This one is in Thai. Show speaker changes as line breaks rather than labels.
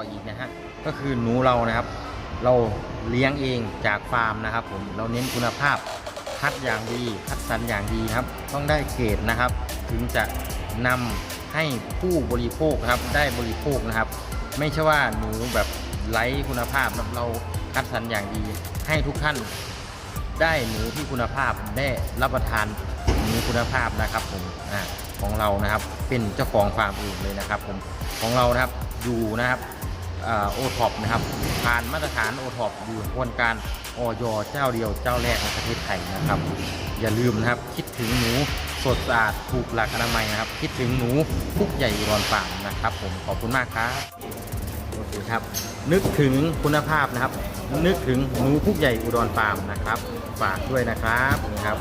ออีกนะฮะก็คือหนูเรานะครับ เราเลี้ยงเองจากฟาร์มนะครับ ผมเราเน้นคุณภาพคัดอย่างดีคัดสรรอย่างดีครับ ต้องได้เกรดนะครับ ถึงจะนำให้ผู้บริโภคครับได้บริโภคนะครับ ไม่ใช่ว่าหนูแบบไร้คุณภาพเราคัดสรรอย่างดี ให้ทุกท่านได้หนูที่คุณภาพได้รับประทานหนูคุณภาพนะครับ ผมของเรานะครับเป็นเจ้าของฟาร์มเองเลยนะครับ ผมของเรานะครับอยู่นะครับ โอท็อปนะครับ ผ่านมาตรฐานโอท็อปอยู่กระบวนการออยเจ้าเดียวเจ้าแรกในประเทศไทยนะครับ อย่าลืมนะครับคิดถึงหนูสดสะอาดถูกหลักอนามัยนะครับ คิดถึงหนูพุกใหญ่อุดรฟาร์มนะครับ ผมขอบคุณมากครับโอเคครับ นึกถึงคุณภาพนะครับ นึกถึงหนูพุกใหญ่อุดรฟาร์มนะครับ ฝากด้วยนะครับนี่ครับ